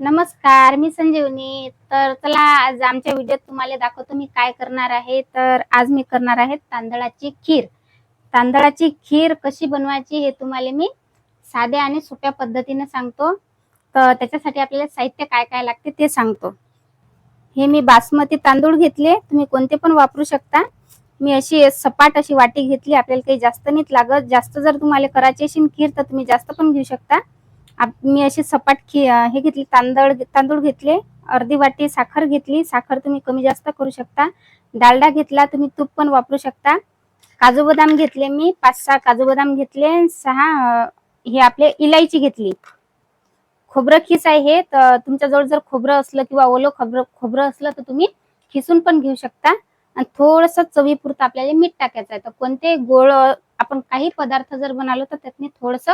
नमस्कार मी संजीवनी. तर चला आज आमच्या व्हिडिओत तुम्हाला दाखवतो मी काय करणार आहे. तर आज मी करणार आहे तांदळाची खीर. तांदळाची खीर कशी बनवायची हे तुम्हाला मी साध्या आणि सोप्या पद्धतीने सांगतो. तर त्याच्यासाठी आपल्याला साहित्य काय काय लागते ते सांगतो. हे मी बासमती तांदूळ घेतले. तुम्ही कोणते पण वापरू शकता. मी अशी सपाट अशी वाटी घेतली. आपल्याला काही जास्त नाहीत लागत जास्त जर तुम्हाला करायची असेल खीर तर तुम्ही जास्त पण घेऊ शकता. मी अशी सपाट खी हे घेतली तांदळ तांदूळ घेतले अर्धी वाटी साखर घेतली. साखर तुम्ही कमी जास्त करू शकता. डालडा घेतला तुम्ही तूप पण वापरू शकता. काजू बदाम घेतले मी पाच सहा काजू बदाम घेतले सहा हे आपले इलायची घेतली. खोबरं खीस आहे हे तर तुमच्याजवळ जर खोबरं असलं किंवा ओलं खोबरं खोबरं असलं तर तुम्ही खिसून पण घेऊ शकता. आणि थोडस चवीपुरतं आपल्याला मीठ टाकायचं आहे. तर कोणते गोळ आपण काही पदार्थ जर बनवलो तर त्यातनी थोडस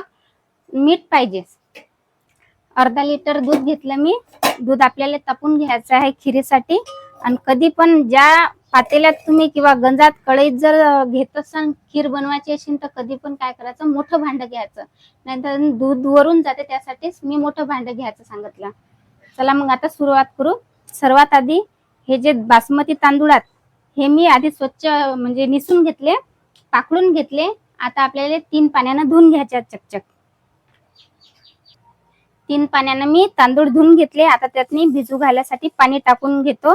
मीठ पाहिजेच अर्धा लिटर दूध घेतलं मी. दूध आपल्याला तापून घ्यायचं आहे खिरीसाठी. आणि कधी पण ज्या पातेल्यात तुम्ही किंवा गंजात कढईत जर घेत असाल खीर बनवायची असेल तर कधी पण काय करायचं मोठं भांडं घ्यायचं. नाहीतर दूध वरून जाते त्यासाठीच मी मोठं भांडं घ्यायचं सांगितलं. चला मग आता सुरुवात करू. सर्वात आधी हे जे बासमती तांदूळात हे मी आधी स्वच्छ म्हणजे निसून घेतले पाकडून घेतले. आता आपल्याला तीन पाण्यानं धुवून घ्यायचे आहेत चकचक. तीन पाण्यानं मी तांदूळ धुवून घेतले. आता त्यात मी भिजू घालायसाठी पाणी टाकून घेतो.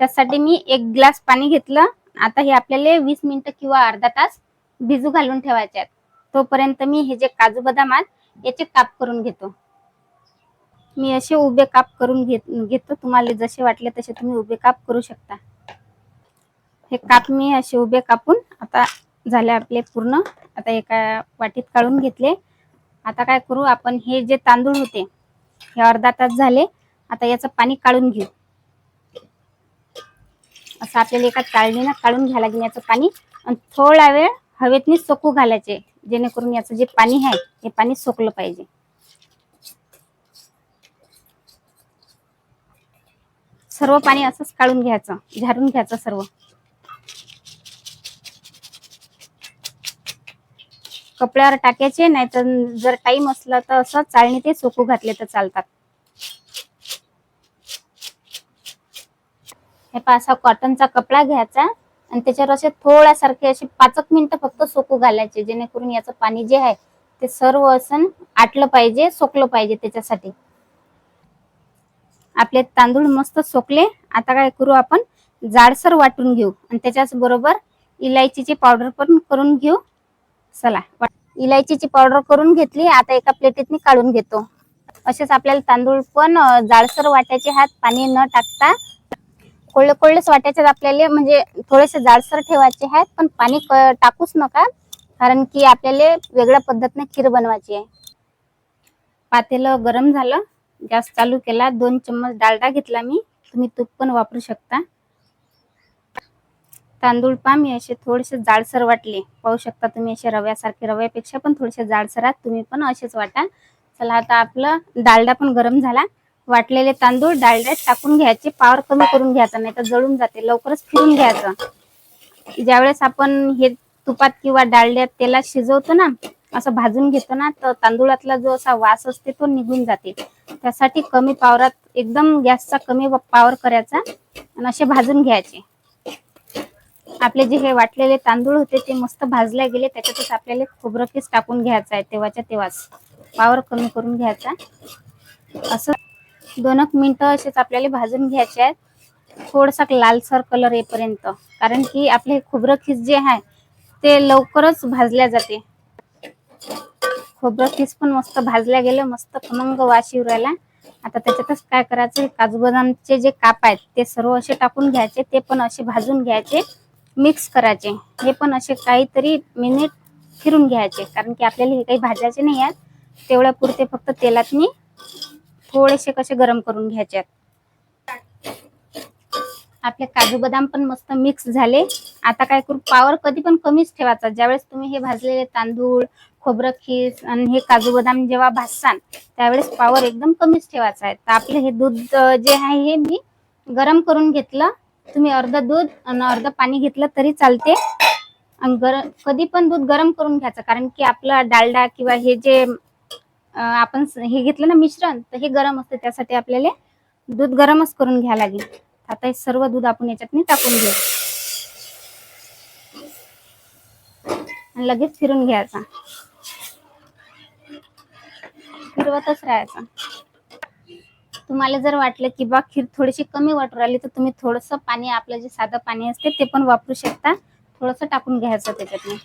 त्यासाठी मी एक ग्लास पाणी घेतलं. आता हे आपल्याला वीस मिनिटं किंवा अर्धा तास भिजू घालून ठेवायचे आहेत. तोपर्यंत मी हे जे काजू बदाम आहेत याचे काप करून घेतो. मी असे उभे काप करून घेत घेतो. तुम्हाला जसे वाटले तसे तुम्ही उभे काप करू शकता. हे काप मी असे उभे कापून आता झाले आपले पूर्ण. आता एका वाटीत काढून घेतले. आता काय करू आपण हे जे तांदूळ होते हे अर्धा तास झाले आता याचं पाणी काढून घेऊ. असं आपल्याला एका चाळणीनं काढून घ्यायला लागेल याचं पाणी. आणि थोडा वेळ हवेतनी सोकू घालायचे जेणेकरून याचं जे पाणी आहे हे पाणी सोकलं पाहिजे. सर्व पाणी असंच काढून घ्यायचं झारून घ्यायचं सर्व. कपड्यावर टाकायचे नाही तर जर टाइम असला तर असं चाळणी ते सोकू घातले तर चालतात. हे पहा असा कॉटनचा कपडा घ्यायचा आणि त्याच्यावर असे थोड्यासारखे असे पाच मिनिटं फक्त सोकू घालायचे जेणेकरून याचं पाणी जे आहे ते सर्व असं आटलं पाहिजे सोकलं पाहिजे त्याच्यासाठी. आपले तांदूळ मस्त सोकले. आता काय करू आपण? जाडसर वाटून घेऊ. आणि त्याच्याच बरोबर इलायचीची पावडर पण करून घेऊ. चला इलायचीची पावडर करून घेतली आता एका प्लेटीत काढून घेतो. असेच आपल्याला तांदूळ पण जाडसर वाटायचे हात पाणी न टाकता कोळले कोळलेच वाटायचे आपल्याला म्हणजे थोडेसे जाडसर ठेवायचे आहेत पण पाणी टाकूच नका कारण की आपल्याला वेगळ्या पद्धतीने खीर बनवायची आहे. पातेलं गरम झालं गॅस चालू केला दोन चम्मच डालडा घेतला मी तुम्ही तूप पण वापरू शकता. तांदूळ पा मी असे थोडेसे जाडसर वाटले. पाहू शकता तुम्ही असे रव्यासारखे रव्यापेक्षा पण थोडेसे जाडसर आहात तुम्ही पण असेच वाटा चला आता आपलं डालडा पण गरम झाला. वाटलेले तांदूळ डालड्यात टाकून घ्यायचे. पावर कमी करून घ्यायचा नाही तर जळून जाते. लवकरच फिरून घ्यायचं. ज्यावेळेस आपण हे तुपात किंवा डालड्यात तेलात शिजवतो ना असं भाजून घेतो ना तर तांदूळातला जो असा वास असते तो निघून जाते. त्यासाठी कमी पावरात एकदम गॅसचा कमी पावर करायचा आणि असे भाजून घ्यायचे. आपले जे हे वाटलेले तांदूळ होते ते मस्त भाजले गेले. त्याच्यातच आपल्याला खोबरं पीस टाकून घ्यायचं आहे. तेव्हाच्या तेव्हाच. पावर कमी करून घ्यायचा. असं दोन एक मिनटं असेच आपल्याला भाजून घ्यायचे आहेत. थोडासा लालसर कलर येईपर्यंत. कारण की आपले खोबरं खीस जे आहे ते लवकरच भाजल्या जाते. खोबरं खीस पण मस्त भाजल्या गेलं मस्त खमंग वाशी उरायला आता त्याच्यातच काय करायचं? काजू बदामचे जे काप आहेत ते सर्व असे टाकून घ्यायचे. ते पण असे भाजून घ्यायचे. मिक्स करायचे. हे पण असे काहीतरी मिनिट फिरून घ्यायचे. कारण की आपल्याला हे काही भाजायचे नाही आहेत. तेवढ्या पुरते फक्त तेलातनी थोडेसे कसे गरम करून घ्यायचे आपले काजू बदाम पण मस्त मिक्स झाले. आता काय करू? पावर कधी पण कमीच ठेवायचा. ज्यावेळेस तुम्ही हे भाजलेले तांदूळ खोबरं खीस आणि हे काजू बदाम जेव्हा भाजसान त्यावेळेस पावर एकदम कमीच ठेवायचा आहे. तर आपलं हे दूध जे आहे हे मी गरम करून घेतलं. तुम्ही अर्ध दूध आणि अर्ध पाणी घेतलं तरी चालते. आणि गरम कधी पण दूध गरम करून घ्यायचं कारण की आपला डालडा किंवा हे जे आपण हे घेतलं ना मिश्रण तर हे गरम असते त्यासाठी आपल्याला दूध गरमच करून घ्यावं लागेल. आता हे सर्व दूध आपण याच्यातनी टाकून घेऊ. आणि लगेच फिरून घ्यायचा. फिरवतच राहायचा. तुम्हाला जर वाटलं की बा खीर थोडीशी कमी वाटू राहिली तर तुम्ही थोडंसं पाणी आपलं जे साधं पाणी असते ते पण वापरू शकता. थोडंसं टाकून घ्यायचं त्याच्यातनं.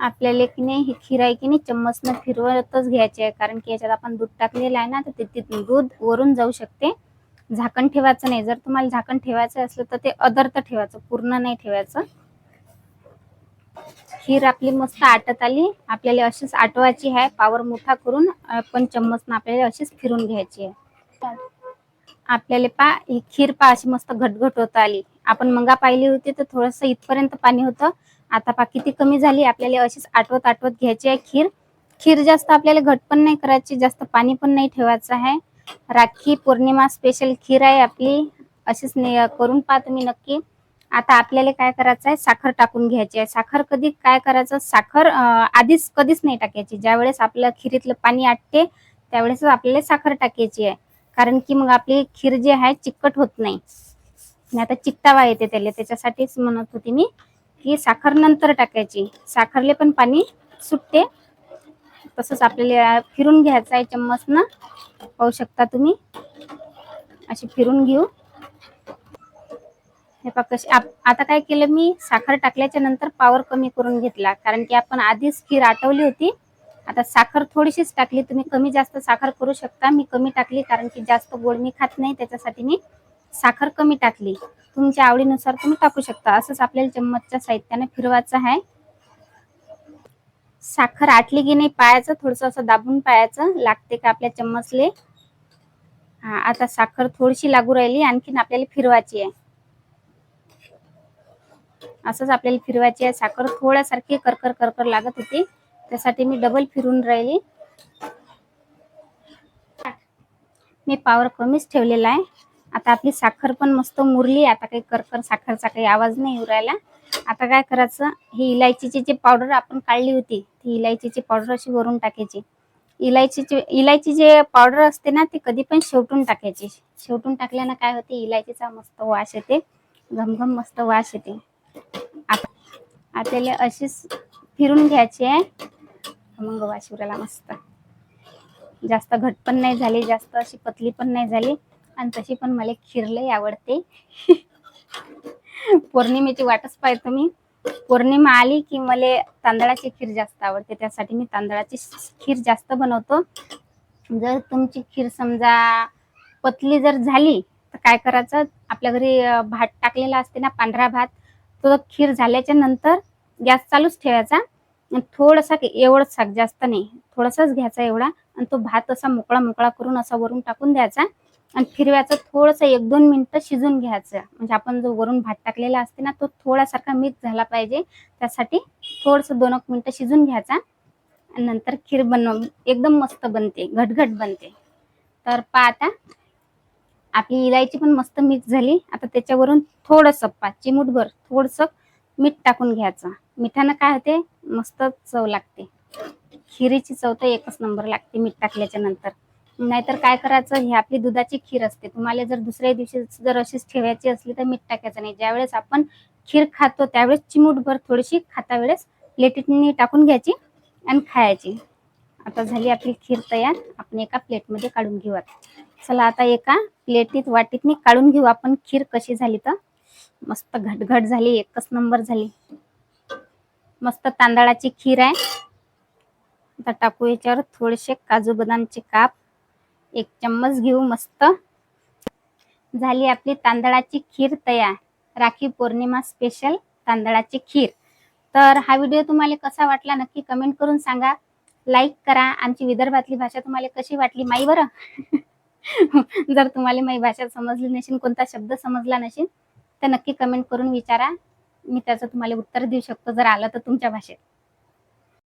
आपल्याला की नाही ही खीर आहे की नाही चम्मचनं फिरवतच घ्यायची आहे कारण की याच्यात आपण दूध टाकलेलं आहे ना तर ते तिथून दूध वरून जाऊ शकते. झाकण ठेवायचं नाही. जर तुम्हाला झाकण ठेवायचं असलं तर ते अदर्थ ठेवायचं पूर्ण नाही ठेवायचं. खीर आपली मस्त आटत आली. आपल्याला अशीच आटवायची आहे. पावर मोठा करून पण चम्मचनं आपल्याला अशीच फिरून घ्यायची आहे. आपल्याला पा ही खीर पा अशी मस्त घटघट होत आली. आपण मंगा पाहिली होती तर थोडस इथपर्यंत पाणी होतं. आता पा किती कमी झाली आपल्याला अशीच आटवत आटवत घ्यायची आहे खीर. खीर जास्त आपल्याला घट पण नाही करायची जास्त पाणी पण नाही ठेवायचं आहे. राखी पौर्णिमा स्पेशल खीर आहे आपली. अशीच ने- करून पहा तुम्ही नक्की. आता आपल्याला काय करायचं आहे? साखर टाकून घ्यायची आहे. साखर कधी काय करायचं? साखर आधीच कधीच नाही टाकायची. ज्या वेळेस आपलं खिरीतलं पाणी आटते त्यावेळेस आपल्याला साखर टाकायची आहे. कारण की मग आपली खीर जी आहे चिकट होत नाही. आता चिकटावा येते त्याला. त्याच्यासाठीच म्हणत होती मी की साखर नंतर टाकायची. साखरले पण पाणी सुटते. तसंच आपल्याला फिरून घ्यायचं आहे. चम्मचनं. पाहू शकता तुम्ही. अशी फिरून घेऊ. हे पहा कशी आप- आता काय केलं मी? साखर टाकल्याच्या नंतर पावर कमी करून घेतला. कारण की आपण आधीच खीर आटवली होती. आता साखर थोडीशीच टाकली. तुम्ही कमी जास्त साखर करू शकता. मी कमी टाकली कारण की जास्त गोड मी खात नाही. त्याच्यासाठी मी साखर कमी टाकली. तुमच्या आवडीनुसार तुम्ही टाकू शकता. असंच आपल्याला चम्मचच्या साहित्याने फिरवायचं आहे. साखर आटली की नाही पायाचं थोडस असं दाबून पायाचं लागते का आपल्या चम्मचले? हा आता साखर थोडीशी लागू राहिली. आणखीन आपल्याला फिरवायची आहे. असंच आपल्याला फिरवायची आहे. साखर थोड्यासारखी करकर करकर लागत होती. त्यासाठी मी डबल फिरून राहिली. मी पावर कमीच ठेवलेला आहे. आता आपली साखर पण मस्त मुरली आता काही करकर साखरचा काही आवाज नाही येऊ राहिला. आता काय करायचं? ही इलायचीची जी पावडर आपण काढली होती ती इलायचीची पावडर अशी वरून टाकायची. इलायचीची इलायची जे पावडर असते ना ती कधी पण शेवटून टाकायची. शेवटून टाकल्यानं काय होते? इलायचीचा मस्त वास येते. घमघम मस्त वास येते. आपल्याला अशीच फिरून घ्यायची आहे. मग वाशिवऱ्याला मस्त. जास्त घट पण नाही झाली जास्त अशी पतली पण नाही झाली. आणि तशी पण मला खीर लई आवडते. पौर्णिमेची वाटच पाहतो मी पौर्णिमा आली की मला तांदळाची खीर जास्त आवडते. त्यासाठी मी तांदळाची खीर जास्त बनवतो. जर तुमची खीर समजा पतली जर झाली तर काय करायचं? आपल्या घरी भात टाकलेला असते ना पांढरा भात तो खीर झाल्याच्यानंतर गॅस चालूच ठेवायचा. आणि थोडासा एवढंच साग जास्त नाही. थोडासाच घ्यायचा एवढा आणि तो भात असा मोकळा मोकळा करून असा वरून टाकून द्यायचा. आणि फिरव्याचं थोडंसं एक दोन मिनिटं शिजून घ्यायचं. म्हणजे आपण जो वरून भात टाकलेला असते ना तो थोडासारखा मिक्स झाला पाहिजे. त्यासाठी थोडंसं दोन एक मिनिटं शिजून घ्यायचा. आणि नंतर खीर बनव एकदम मस्त बनते घटघट बनते. तर पहा आता आपली इलायची पण मस्त मिक्स झाली. आता त्याच्यावरून थोडंसं पा चिमूटभर थोडंसं मीठ टाकून घ्यायचं. मिठानं काय होते? मस्त चव लागते. खिरीची चव तर एकच नंबर लागते मीठ टाकल्याच्या नंतर. नाहीतर काय करायचं? ही आपली दुधाची खीर असते. तुम्हाला जर दुसऱ्या दिवशी जर अशीच ठेवायची असली तर मीठ टाकायचं नाही. ज्यावेळेस आपण खीर खातो त्यावेळेस चिमूटभर थोडीशी खाता वेळेस प्लेटीतनी टाकून घ्यायची आणि खायची. आता झाली आपली खीर तयार. आपण एका प्लेटमध्ये काढून घेऊ आता चला आता एका प्लेटीत वाटीतनी काढून घेऊ. आपण खीर कशी झाली तर? मस्त घटघट झाली एकच नंबर झाली. मस्त तांदळाची खीर आहे. आता टाकू याच्यावर थोडेसे काजू बदामचे काप. एक चम्मच घेऊ मस्त. झाली आपली तांदळाची खीर तयार. राखी पौर्णिमा स्पेशल तांदळाची खीर. तर हा व्हिडिओ तुम्हाला कसा वाटला नक्की कमेंट करून सांगा. लाईक करा. आमची विदर्भातली भाषा तुम्हाला कशी वाटली माई बरं? जर तुम्हाला माझी भाषा समजली नसेल कोणता शब्द समजला नसेल तर नक्की कमेंट करून विचारा. मी त्याचं तुम्हाला उत्तर देऊ शकतो. जर आलं तर तुमच्या भाषेत.